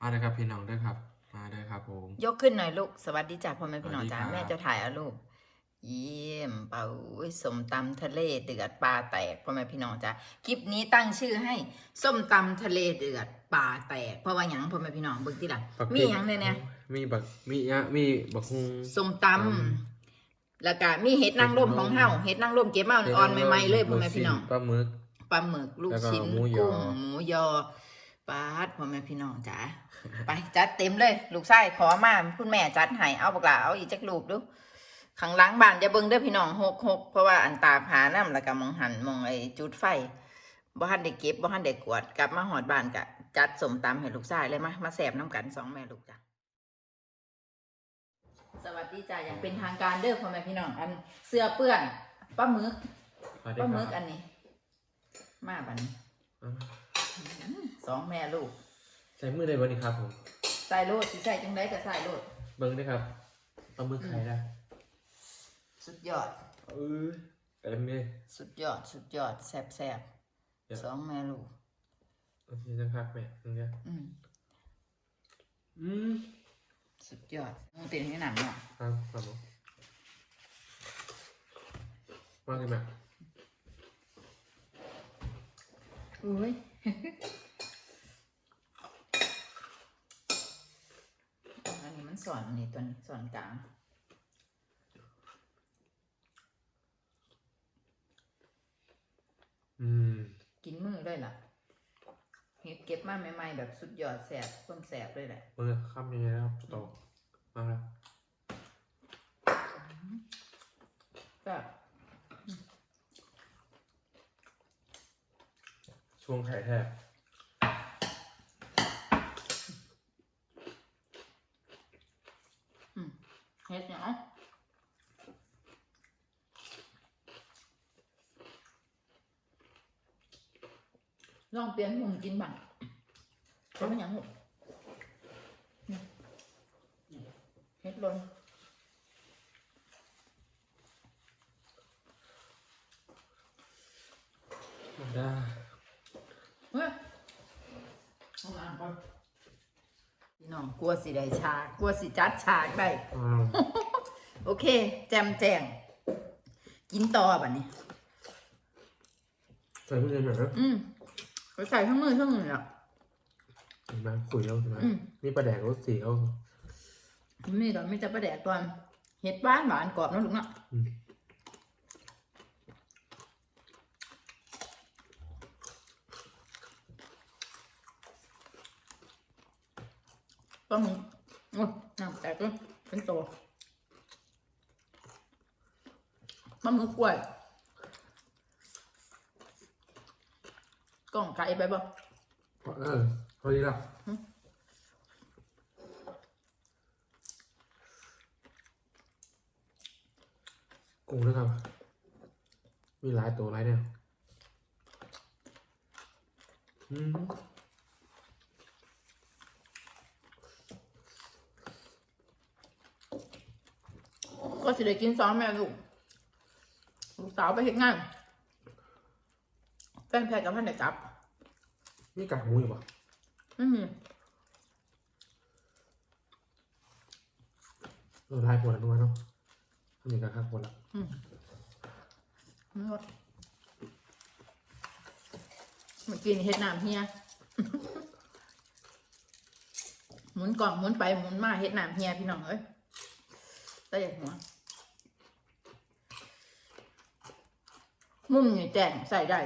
มาเลยครับพี่น้องด้วยครับ มาเลยครับผม ยกขึ้นหน่อยลูก สวัสดีจ้ะพ่อแม่พี่น้องสวัสดีจ้าครับ แม่จะถ่ายเอาลูก เยี่ยมเป่าอุ้ยสมตำทะเลเดือดปลาแตกพ่อแม่พี่น้องจ้าคลิปนี้ตั้งชื่อให้ส้มตำทะเลเดือดปลาแตกเพราะว่าหยังพ่อแม่พี่น้องเบิ่งที่หลังบักมีพริกหยังเลยเนี่ยมีบักมียะมีบักฮุง ส้มตำแล้วก็มีเห็ดนางรมของเฮาเห็ดนางรมเก็บมาอ่อนๆใหม่ๆเลยพ่อแม่พี่น้องปลาหมึก ปลาหมึกลูกแล้วก็ชิ้นหมูยอ กุ้งหมูยอ ปลาดพ่อแม่พี่น้องจ๋าไปจัดเต็มเลย ลูกชายขอมาคุณแม่จัดให้เอาบักหลาเอาอีกจักลูกดูข้างหล้างบ้านอย่าเบิ่งเด้อพี่น้องหกหกเพราะว่าอันตาผาน้ำแล้วก็มองหันมองไอ้จุดไฟบ่ทันได้เก็บบ่ทันได้กวาดกลับมาหอดบ้านกะจัดสมตำให้ลูกชายเลยมามาแสบน้ำกันสองแม่ลูกจ้ะสวัสดีจ้ะอย่างเป็นทางการเด้อพ่อแม่พี่น้องอันเสื้อเปื้อนปลาหมึกสวัสปดีลาคหมึรักบอันนี้ มาบัดน อะสองแม่ลูก ใส่มือได้บ่นี่ครับผมใส่โลดสิใส่จังได้ก็ใส่โลด เบิ้งด้วยครับปลาหมึกไข่ได้สุดยอด เออเอ็มเลยสุดยอด สุดยอดแซ่บแซ่บเดี๋ยวสองแม่ลูกโอเคจะพักแม่ตรงเนี้ยอืมอืมสุดยอดมึงเต็มที่หนังเนาะครับครับผมว่าไงแม่อุ้ย อันนี้มัน สอนอันนี้ตัวนี้สอนกลางอืมกินมือได้ล่ะเฮ็ดเก็บมาใหม่ๆแบบสุดยอดแซ่บต้มแซ่บเลยแหละเบิ้งข้ามยังไงนะครับต่อมาแล้วก็ช่วงไข่แทบ เฮ็ดเนาะลองเปลี่ยนมุมกินบ้างเป็นมันหยังหกเฮ็ดลนมาได้เฮ้ยห้องน้ำก่อน พี่น้องกลัวสิได้ฉากกลัวสิจัดฉากได้อ้าวโอเค แจมแจง กินต่อบัดนี้ ใส่มือเลยแม่นะอืมไปใส่ทั้งมือทั้งมืออะ เห็นไหมคุยแล้วใช่ไหมอืม นี่ปลาแดกรสสีเขามีตอนมีแต่ประแดกก่อนเห็ดบ้านหวานกรอบเนาะลูกเนาะอืม ปลาหมึกโอ้ยน้ำแตกเลยเป็นตัวปลาหมึกกล้วยกล่องไก่ไปบ่เออพอดีแล้วอืมกุ้งนะครับ มีหลายตัวหลายเนี่ยอืม ก็สิได้กินซ้อมแม่ลูกลูกสาวไปเห็นงานแฟนแพรกับพันได้กลับ นี่กากหมูอยู่ปะไม่มีเออลายปวดตัวเนาะอันนี้กากปวดละอืมไม่หมดเมื่อกี้นี่เฮ็ดน้ำเฮียหมุนกล่องหมุนไปหมุนมาเฮ็ดน้ำเฮียพี่น้องเอ้ยแต่อยากหัว มุมนี่แจ้งใส่ได้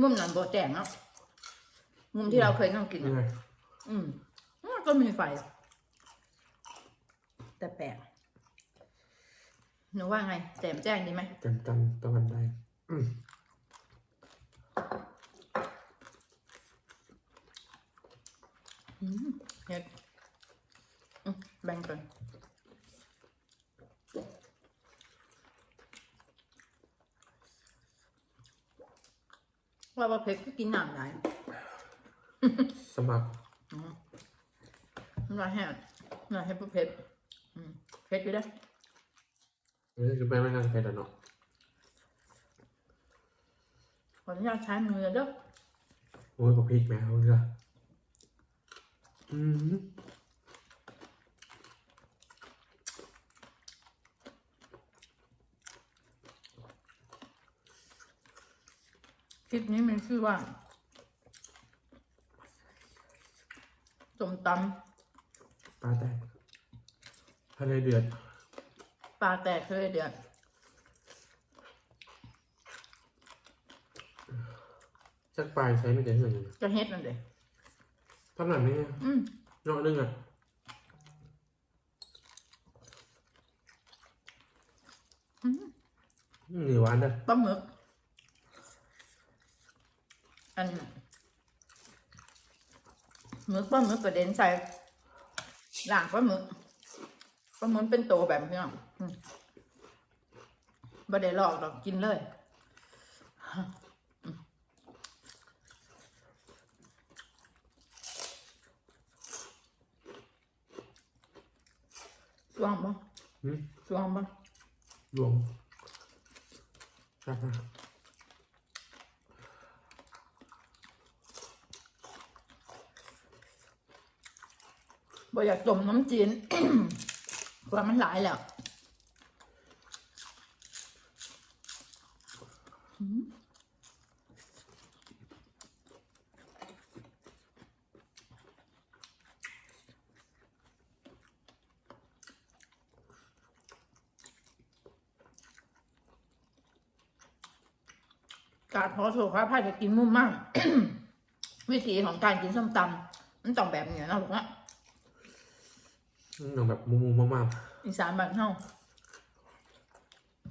มุมนั้นโบแจ้งเนาะมุมที่เราเคยนั่งกินนี่อะไงอืมมันก็มีไฟ แต่แปลกหนูว่าไงแจ่มแจ้งดีไหมจำจำตะวันได้อืม อืมเฮ็ดอืมแบ่งกันว่าว่าเพชร ก็กินน้ำได้สมัครอืมน้ำลายแห้งน้ำลายให้พวกเพชรอืมเพชรอยู่ได้อเออคือไปไม่ทางใครแต่เนาะขออนุญาตใช้มือเด้อโอ้ยกับพริกแม่เขาเลือกอืม คลิปนี้มันชื่อว่าส้มตปลาแตกทะเลเดือดำปลาแตกเคยเดือดจักปลายใช้ไม่ได้เท่าไหร่จะเฮ็ดนั่นเด้ทำหนังนี่อืมเนาะนึงอะอืมอืมนี่หวานนะปลาหมึก อันหมึกปลาหมึกกระเด็นใส่ล่างปลาหมึกปลาหมึกเป็นโตแบบนี้อะอืมบ่ได้ลอกดอกกินเลยสวงปะอืมสวงปะรวมจัก บ่อยากต้มน้ำจีนกว่ามันหลายแล้วการพอโชว์ครับพายจะกินมุ่มมั่งวิธีของการกินส้มตำมันต้องแบบนี้นะลูกนะ อืมเอาแบบมูมูมากอีสานบ้านเฮา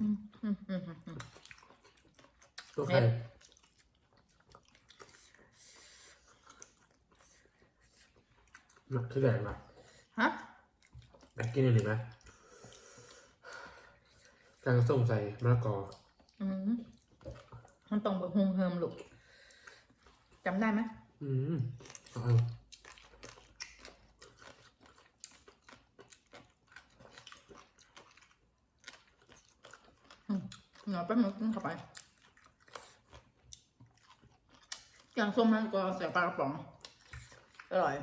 อืมอืมอืมอืมๆตัวใครเผ็ด หนักที่แหลกนะฮะอยากกินอันนี้ไหมแกงส้มใส่มะละกออืมมันต้องบะฮุงเฮิมลูกจำได้ไหมอืมเอา เอาหน่อยแป๊บนึงกินเข้าไปแกงส้มมันก็ใส่ปลากระป๋อง อร่อย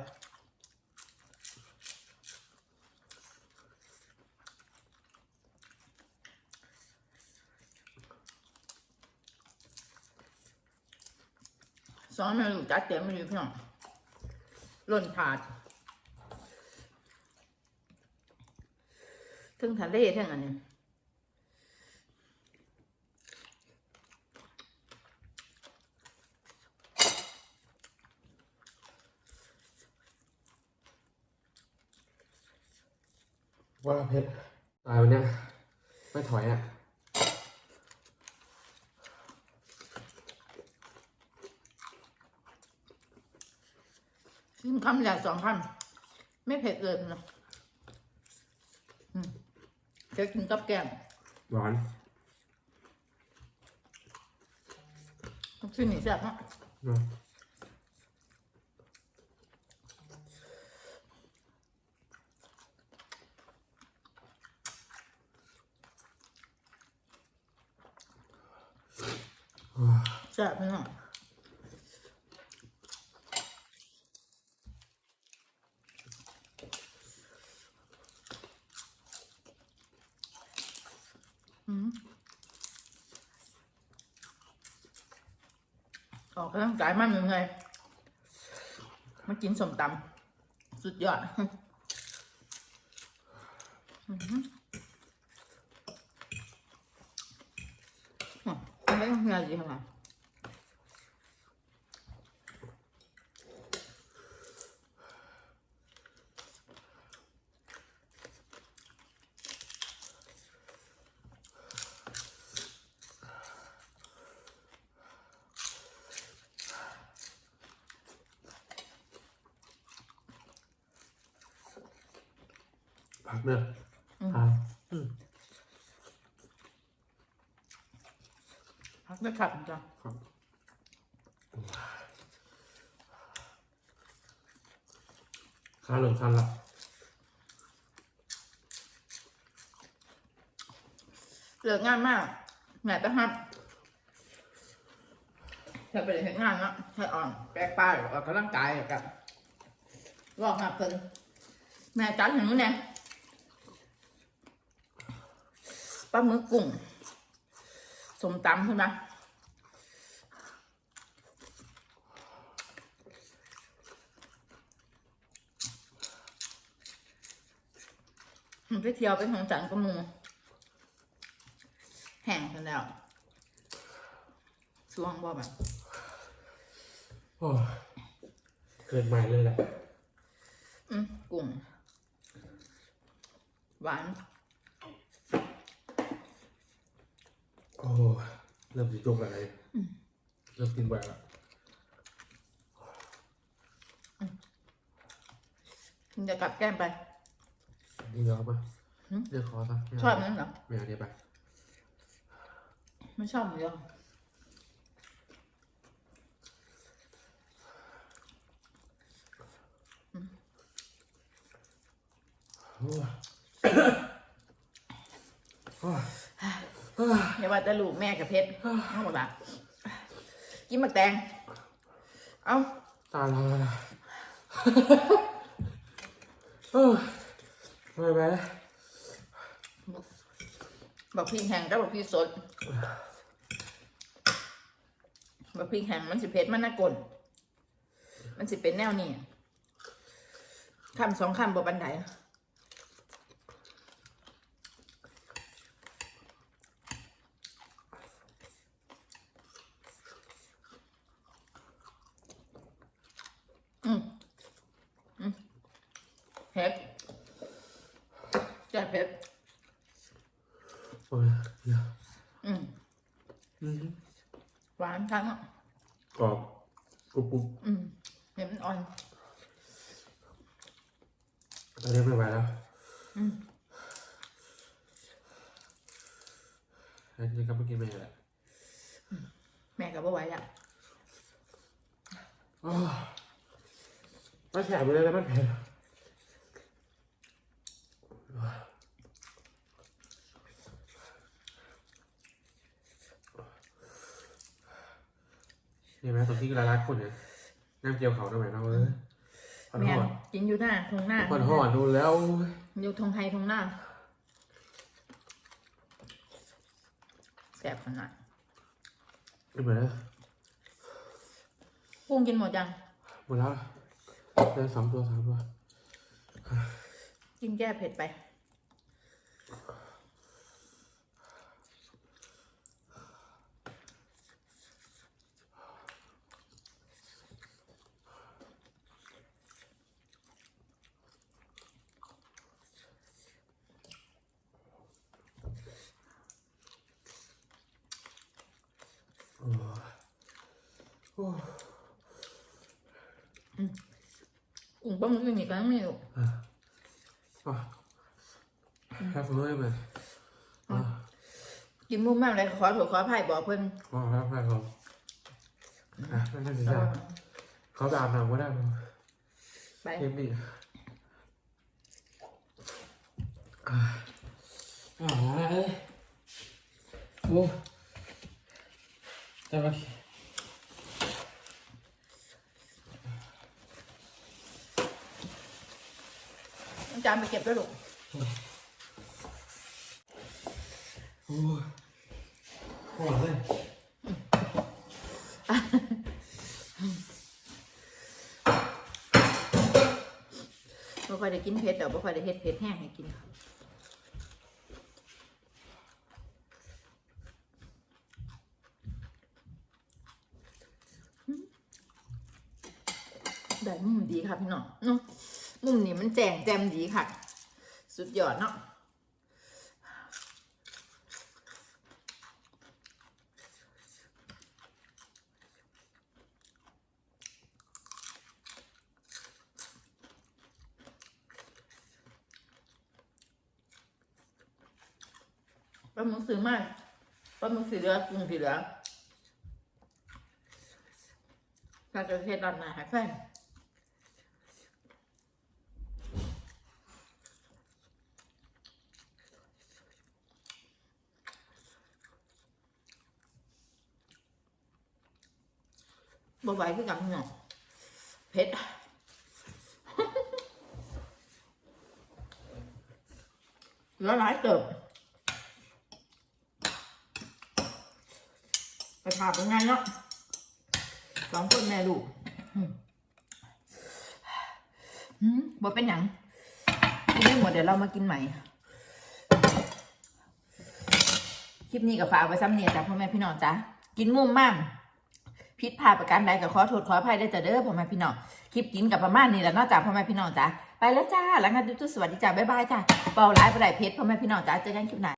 สองเมนูจัดเต็มเลยพี่น้องล้นถาดทึ่งทะเลทึ่งอันนี้ ว่าเพชรตายวันเนี้ยไม่ถอยอะชิมคำใหญ่สองคำไม่เผ็ดเลยนะอืมเดี๋ยวกินกับแกล้มหวานชื่อหนีแซ่บเนาะ เนาะว้า แซ่บพี่น้องอืมออกกำลังกายมันยังไงมากินสมตำสุดยอด อืมอะไม่ต้ องงานดีค่ะพักเนอะ อืม อ่าอืม พัก ได้ขัดจ้ะครับข้าลงคันละเลิกงานมากไหนไปครับถ้าไปเห็นงานแล้วให้อ่อนแปลกป้ายออกกำลังกายกับบอกมาเพิ่นแม่จัดให้หนูแน่ปลาหมึกกุ้งสมตำขึ้นมา ไปเที่ยวไปของจันทร์กับหมูแห้งกันแล้วช่วงบ่แบบโอ้ยเกินใหม่เลยแหละอืมกุ้งหวาน โอ้ยเริ่มจะจุกอะไรเริ่มกินแหวกแล้วมันจะกลับแก้มไป นี่เดี๋ยวเอามาหืม เดี๋ยวขอซะไม่ชอบเานั้นเหรอ ไม่เอาเดี๋ยวไปไม่ชอบเหมือนกันโอ้ยโอ้ยอย่าว่าแต่ลูกแม่กับเพชรเอาหมดละกินหมักแตง เอาตายแล้วโอ้ย ไม่ไหวแล้วบอกพริกแห้งกับบอกพริกสดบอกพริกแห้งมันสิเผ็ดมันน่ากลมันสิเป็นแนวนี้คำสองคำบอกบันไดอืมอืมเผ็ด จัดเผ็ดโอ้ยเดี๋ยวอืมอืมหวานทั้งอะกรอบกรุบกรุบอืมเห็นมันอ่อน ตอนนี้ไม่ไหวแล้วอืมอันนี้ก็ไม่กินไม่แหละแม่กับบ่ไหวแล้วโอ้ยไม่แฉะไปเลยนะมันเผ็ดนี่ไหมตอนที่ละลาย คนเนี่ยน้ำเจียวเขาทำไมเราเลยหอนแม่หอนกินอยู่หน้าทงหน้าหอนหอนดูแล้วอยู่ทงไทยทงหน้าแสบขนาดไม่เหมือนนะกุ้งกินหมดยัง หมดแล้วเดินสามตัวสามตัว กินแก้เผ็ดไป โอ้ยกุ้งปลาหมึกนี่กันไม่รู้อะแค่ฟื้นไหมอะกินมุมมากเลยขอโทษขออภัยบอกเพิ่น อ๋อครับแม่ครับอะนั่นสิ จ้าเขาไปอาบน้ำก็ได้มั้งไปเทปนี้อะอ่าเอ้ยโอ้แต่ว่าจานไปเก็บด้วยลูกโอ้ยโอ้ยเลยบ่ค่อยได้กินเผ็ดเดี๋ยวบ่ค่อยได้เฮ็ดเผ็ดแห้งให้กินได้มุมดีค่ะพี่น้องเนาะ มุมนี้มันแจ่งแจ่มดีค่ะ สุดยอดเนาะปลาหมึกซื้อมาปลาหมึกสีเหลืองกุ้งสีเหลืองถ้าจะเทศดอนหนาหาแฟน บ่ไปวคือกันเนาะเผ็ดแล้วหลายเติบไปผ่าเป็นไงเนาะสองคนแม่ลูกบอกเป็นหยังกินไม่หมดเดี๋ยวเรามากินใหม่ คลิปนี้กับฝากไว้ซ้ำเนี่ยจ้ะพ่อแม่พี่น้องจ้ะ กินมุ่งมั่ก พิดพลาดประการใดก็ขอโทษขออภัยได้จ้ะเด้อพ่อแม่พี่น้องคลิปกินกับประมาณนี้แหล้วนอกจากพ่อแม่พี่น้องจ้ะไปแล้วจ้าแล้วงั้นทุกๆสวัสดีจ้าบ๊ายบายจ้าเป่าร้ายประไดเพชรพ่อแม่พี่น้องจ้าเจอกันคลิปหน้า